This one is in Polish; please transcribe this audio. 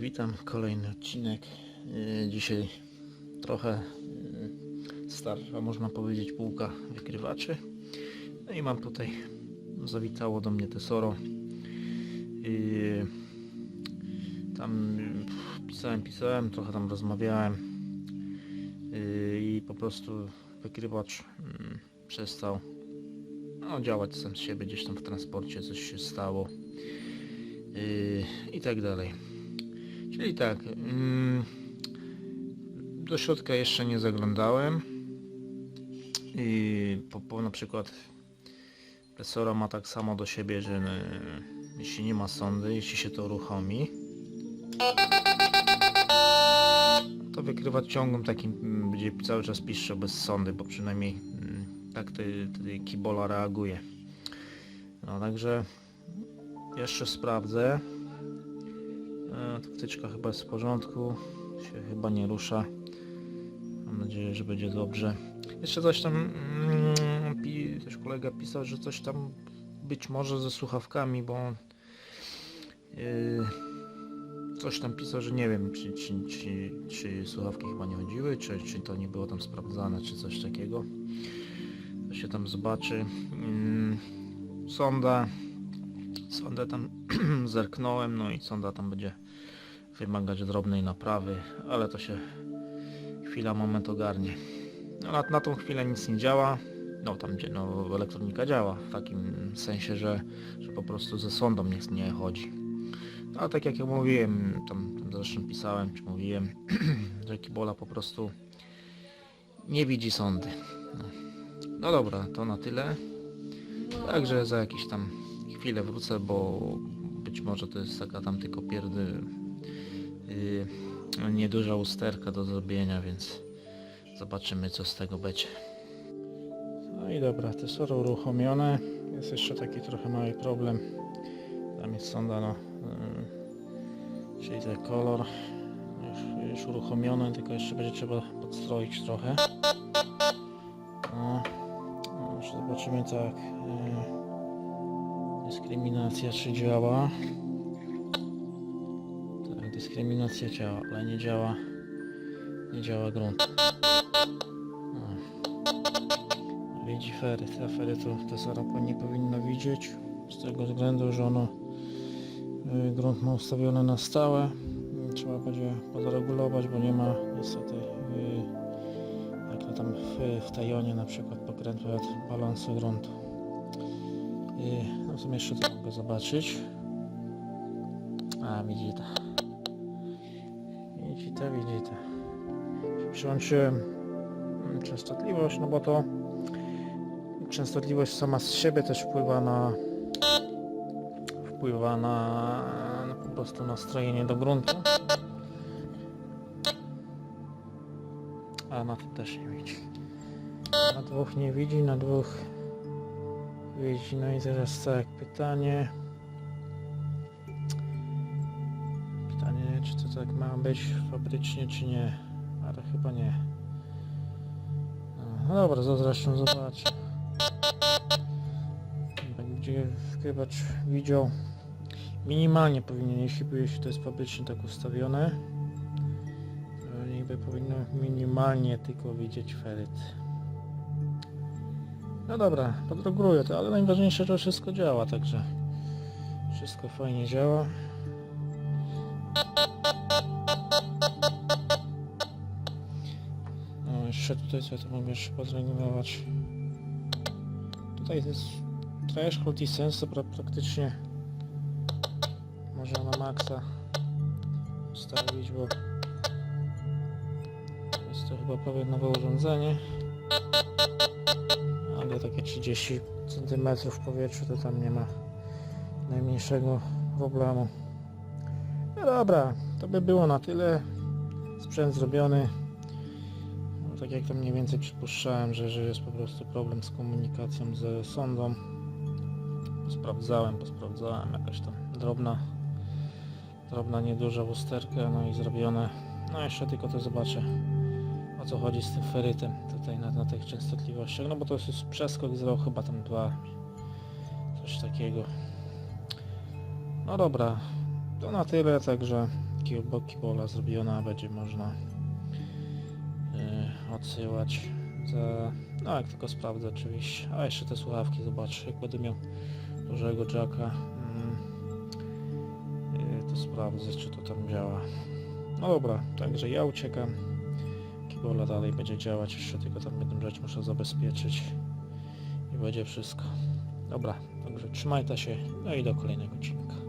witam. Kolejny odcinek. Yy, Dzisiaj trochę yy, starsza, można powiedzieć, półka wykrywaczy. No i mam tutaj, zawitało do mnie Tesoro. Yy, Tam pisałem, pisałem, trochę tam rozmawiałem i po prostu wykrywacz yy, przestał no, działać sam z siebie, gdzieś tam w transporcie coś się stało i tak dalej. Czyli tak, mm, do środka jeszcze nie zaglądałem i po, po na przykład Presora ma tak samo do siebie, że e, jeśli nie ma sondy, jeśli się to uruchomi, to wykrywa ciągiem takim, mm, będzie cały czas piszczał bez sondy, bo przynajmniej mm, tak ty kibola reaguje. No także jeszcze sprawdzę. E, wtyczka chyba jest w porządku, się chyba nie rusza. Mam nadzieję, że będzie dobrze. Jeszcze coś tam, mm, też kolega pisał, że coś tam być może ze słuchawkami, bo yy, coś tam pisał, że nie wiem, czy, czy, czy, czy słuchawki chyba nie chodziły, czy, czy to nie było tam sprawdzane, czy coś takiego. To się tam zobaczy. Mm, sonda. Sondę tam zerknąłem, no i sonda tam będzie wymagać drobnej naprawy, ale to się chwila, moment ogarnie. No, na, na tą chwilę nic nie działa. No tam gdzie no, elektronika działa w takim sensie, że, że po prostu ze sondą nie, nie chodzi. No, ale tak jak ja mówiłem, tam, tam zresztą pisałem, czy mówiłem, że Kibola po prostu nie widzi sondy. No. no dobra, to na tyle. Także za jakieś tam chwilę wrócę, bo być może to jest taka tam tylko pierdy yy, nieduża usterka do zrobienia, więc zobaczymy co z tego będzie. No i dobra, tesoro uruchomione. Jest jeszcze taki trochę mały problem. Tam jest sonda, no, yy, czyli ten kolor już, już uruchomiony, tylko jeszcze będzie trzeba podstroić trochę. No, no, zobaczymy tak. Yy, dyskryminacja czy działa. Dyskryminacja działa, ale nie działa nie działa grunt. Widzi fery, te fery to Tesora nie powinno widzieć z tego względu, że ono y, grunt ma ustawiony na stałe. Trzeba będzie podregulować, bo nie ma niestety y, jak to tam w, w Tajonie na przykład pokrętła balansu gruntu. Y, No w sumie jeszcze to mogę zobaczyć. A widzi to. Widzi to, widzi to. Przyłączyłem częstotliwość, no bo to częstotliwość sama z siebie też wpływa na wpływa na, po prostu nastrojenie do gruntu. A na tym też nie widzi. Na dwóch nie widzi, na dwóch widzi. No i teraz tak, pytanie. Tak ma być fabrycznie, czy nie. Ale chyba nie. No dobra, to zresztą zobaczę. Będzie wkrywacz widział. Minimalnie powinien, jeśli, jeśli to jest fabrycznie tak ustawione, to niby powinno minimalnie tylko widzieć feryt. No dobra, podroguję to, ale najważniejsze, że wszystko działa, także wszystko fajnie działa. Jeszcze tutaj ja to mogę jeszcze. Tutaj jest threshold i sensu pra praktycznie można na maksa ustawić, bo jest to chyba prawie nowe urządzenie ale takie 30 cm w powietrzu to tam nie ma najmniejszego problemu. No dobra, to by było na tyle. Sprzęt zrobiony. Tak jak to mniej więcej przypuszczałem, że, że jest po prostu problem z komunikacją ze sondą. Sprawdzałem, posprawdzałem, jakaś tam drobna, drobna, nieduża usterka, no i zrobione. No jeszcze tylko to zobaczę o co chodzi z tym ferytem tutaj na, na tych częstotliwościach, no bo to jest przeskok z roku chyba tam dwa, coś takiego. No dobra, to na tyle, także kibola zrobiona, będzie można odsyłać za... No jak tylko sprawdzę oczywiście. A jeszcze te słuchawki zobaczę, jak będę miał dużego jacka, mm, yy, to sprawdzę czy to tam działa. No dobra, także ja uciekam. Kibola dalej będzie działać, jeszcze tylko tam jedną rzecz muszę zabezpieczyć i będzie wszystko. Dobra, także trzymajcie się, no i do kolejnego odcinka.